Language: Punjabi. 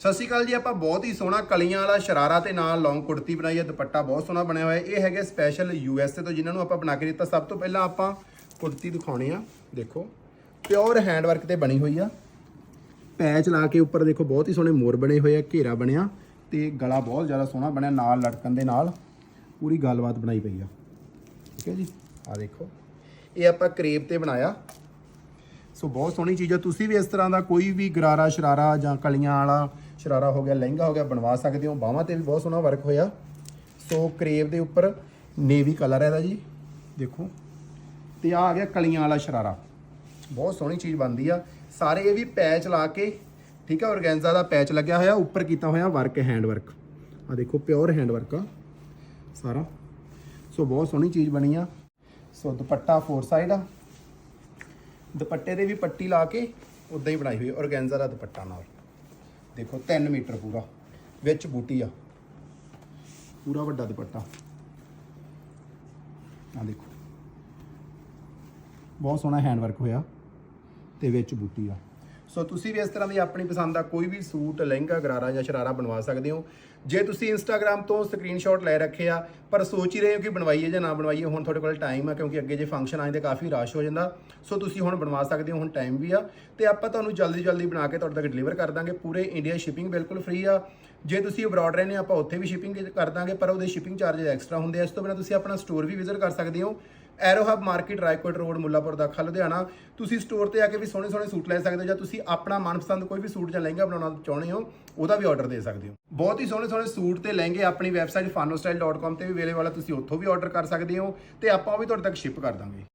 ਸਤਿ ਸ਼੍ਰੀ ਅਕਾਲ ਜੀ, ਆਪਾਂ ਬਹੁਤ ਹੀ ਸੋਹਣਾ ਕਲੀਆਂ ਵਾਲਾ ਸ਼ਰਾਰਾ ਤੇ ਨਾਲ ਲੌਂਗ ਕੁੜਤੀ ਬਣਾਈ ਹੈ, ਦੁਪੱਟਾ ਬਹੁਤ ਸੋਹਣਾ ਬਣਿਆ ਹੋਇਆ ਇਹ ਹੈਗੇ ਸਪੈਸ਼ਲ ਯੂ ਐੱਸ ਏ ਤੋਂ ਜਿਨ੍ਹਾਂ ਨੂੰ ਆਪਾਂ ਬਣਾ ਕੇ ਦਿੱਤਾ। ਸਭ ਤੋਂ ਪਹਿਲਾਂ ਆਪਾਂ ਕੁੜਤੀ ਦਿਖਾਉਣੀ ਆ, ਦੇਖੋ। ਪਿਓਰ ਹੈਂਡ ਵਰਕ ਤੇ ਬਣੀ ਹੋਈ ਆ। ਪੈਚ ਲਾ ਕੇ ਉੱਪਰ ਦੇਖੋ, ਬਹੁਤ ਹੀ ਸੋਹਣੇ ਮੋਰ ਬਣੇ ਹੋਏ ਆ, ਘੇਰਾ ਬਣਿਆ ਤੇ ਗਲਾ ਬਹੁਤ ਜ਼ਿਆਦਾ ਸੋਹਣਾ ਬਣਿਆ, ਨਾਲ ਲਟਕਣ ਦੇ ਨਾਲ ਪੂਰੀ ਗੱਲਬਾਤ ਬਣਾਈ ਪਈ ਆ। ਠੀਕ ਹੈ ਜੀ? ਆ ਦੇਖੋ, ਇਹ ਆਪਾਂ ਕਰੇਪ ਤੇ ਬਣਾਇਆ। ਸੋ ਬਹੁਤ ਸੋਹਣੀ ਚੀਜ਼ ਆ। ਤੁਸੀਂ ਵੀ ਇਸ ਤਰ੍ਹਾਂ ਦਾ ਕੋਈ ਵੀ ਗਰਾਰਾ ਸ਼ਰਾਰਾ ਜਾਂ ਕਲੀਆਂ ਵਾਲਾ ਸ਼ਰਾਰਾ ਹੋ ਗਿਆ, ਲਹਿੰਗਾ ਹੋ ਗਿਆ, ਬਣਵਾ ਸਕਦੇ ਹੋ। ਬਾਹਾਂ ਤੇ ਵੀ ਬਹੁਤ ਸੋਹਣਾ ਵਰਕ ਹੋਇਆ। ਸੋ ਕਰੇਵ ਦੇ ਉੱਪਰ ਨੇਵੀ ਕਲਰ ਹੈ ਇਹਦਾ ਜੀ। ਦੇਖੋ। ਤੇ ਆ ਆ ਗਿਆ ਕਲੀਆਂ ਵਾਲਾ ਸ਼ਰਾਰਾ। ਬਹੁਤ ਸੋਹਣੀ ਚੀਜ਼ ਬਣਦੀ ਆ। ਸਾਰੇ ਇਹ ਵੀ ਪੈਚ ਲਾ ਕੇ, ਠੀਕ ਹੈ ਔਰਗੈਂਜ਼ਾ ਦਾ ਪੈਚ ਲੱਗਿਆ ਹੋਇਆ, ਉੱਪਰ ਕੀਤਾ ਹੋਇਆ ਵਰਕ ਹੈਂਡ ਵਰਕ ਆ ਦੇਖੋ ਪਿਓਰ ਹੈਂਡ ਵਰਕ ਆ। ਸਾਰਾ। ਸੋ ਬਹੁਤ ਸੋਹਣੀ ਚੀਜ਼ ਬਣੀ ਆ। ਸੋ ਦੁਪੱਟਾ ਫੋਰ ਸਾਈਡ ਆ। ਦੁਪੱਟੇ ਦੇ ਵੀ ਪੱਟੀ ਲਾ ਕੇ ਉਦਾਂ ਹੀ ਬਣਾਈ ਹੋਈ ਔਰਗੈਂਜ਼ਾ ਦਾ ਦੁਪੱਟਾ ਨਾਲ। ਦੇਖੋ 3 ਮੀਟਰ ਪੂਰਾ, ਵਿੱਚ ਬੂਟੀ ਆ। ਪੂਰਾ ਵੱਡਾ ਦੁਪੱਟਾ। ਆ ਦੇਖੋ। ਬਹੁਤ ਸੋਹਣਾ ਹੈਂਡ ਵਰਕ ਹੋਇਆ ਤੇ ਵਿੱਚ ਬੂਟੀ ਆ। ਸੋ ਤੁਸੀਂ ਵੀ ਇਸ ਤਰ੍ਹਾਂ ਦੀ ਆਪਣੀ ਪਸੰਦ ਦਾ ਕੋਈ ਵੀ ਸੂਟ, ਲਹਿੰਗਾ, ਗਰਾਰਾ ਜਾਂ ਸ਼ਰਾਰਾ ਬਣਵਾ ਸਕਦੇ ਹੋ। ਜੇ ਤੁਸੀਂ ਇੰਸਟਾਗ੍ਰam ਤੋਂ ਸਕਰੀਨਸ਼ਾਟ ਲੈ ਰੱਖੇ ਆ, ਪਰ ਸੋਚ ਹੀ ਰਹੇ ਹੋ ਕਿ ਬਣਵਾਈਏ ਜਾਂ ਨਾ ਬਣਵਾਈਏ, ਹੁਣ ਤੁਹਾਡੇ ਕੋਲ ਟਾਈਮ ਆ ਕਿਉਂਕਿ ਅੱਗੇ ਜੇ ਫੰਕਸ਼ਨ ਆਏ ਤੇ ਕਾਫੀ ਰਸ਼ ਹੋ ਜਾਂਦਾ। ਸੋ ਤੁਸੀਂ ਹੁਣ ਬਣਵਾ ਸਕਦੇ ਹੋ, ਹੁਣ ਟਾਈਮ ਵੀ ਆ। ਤੇ ਆਪਾਂ ਤੁਹਾਨੂੰ ਜਲਦੀ ਜਲਦੀ ਬਣਾ ਕੇ ਤੁਹਾਡੇ ਤੱਕ ਡਿਲੀਵਰ ਕਰ ਦਾਂਗੇ। ਪੂਰੇ ਇੰਡੀਆ ਸ਼ਿਪਿੰਗ ਬਿਲਕੁਲ ਫ੍ਰੀ ਆ। ਜੇ ਤੁਸੀਂ ਅਬਰਾਡ ਰਹਿੰਦੇ ਆਪਾਂ ਉੱਥੇ ਵੀ ਸ਼ਿਪਿੰਗ ਕਰ ਦਾਂਗੇ, ਪਰ ਉਹਦੇ ਸ਼ਿਪਿੰਗ ਚਾਰजेस ਐਕਸਟਰਾ ਹੁੰਦੇ ਆ। ਇਸ ਤੋਂ ਬਿਨਾਂ ਤੁਸੀਂ ਆਪਣਾ ਸਟੋਰ ਵੀ ਵਿਜ਼ਿਟ ਕਰ ਸਕਦੇ ਹੋ। Aero hub market Raikot road Mullanpur Dakha Ludhiana ਤੁਸੀਂ ਸਟੋਰ ਤੇ ਆ ਕੇ ਵੀ ਸੋਹਣੇ ਸੋਹਣੇ ਸੂਟ ਲੈ ਸਕਦੇ ਹੋ ਜਾਂ ਤੁਸੀਂ ਆਪਣਾ ਮਨਪਸੰਦ ਕੋਈ ਵੀ ਸੂਟ ਜਾਂ ਲਹਿੰਗਾ ਬਣਾਉਣਾ ਚਾਹੁੰਦੇ ਹੋ, ਉਹਦਾ ਵੀ ਆਰਡਰ ਦੇ ਸਕਦੇ ਹੋ। ਬਹੁਤ ਹੀ ਸੋਹਣੇ ਸੋਹਣੇ ਸੂਟ ਤੇ ਲਹਿੰਗੇ ਆਪਣੀ ਵੈਬਸਾਈਟ fanostyle.com ਤੇ ਵੀ ਅਵੇਲੇਬਲ ਆ। ਤੁਸੀਂ ਉੱਥੋਂ ਵੀ ਆਰਡਰ ਕਰ ਸਕਦੇ ਹੋ ਤੇ ਆਪਾਂ ਉਹ ਵੀ ਤੁਹਾਡੇ ਤੱਕ ਸ਼ਿਪ ਕਰ ਦਾਂਗੇ।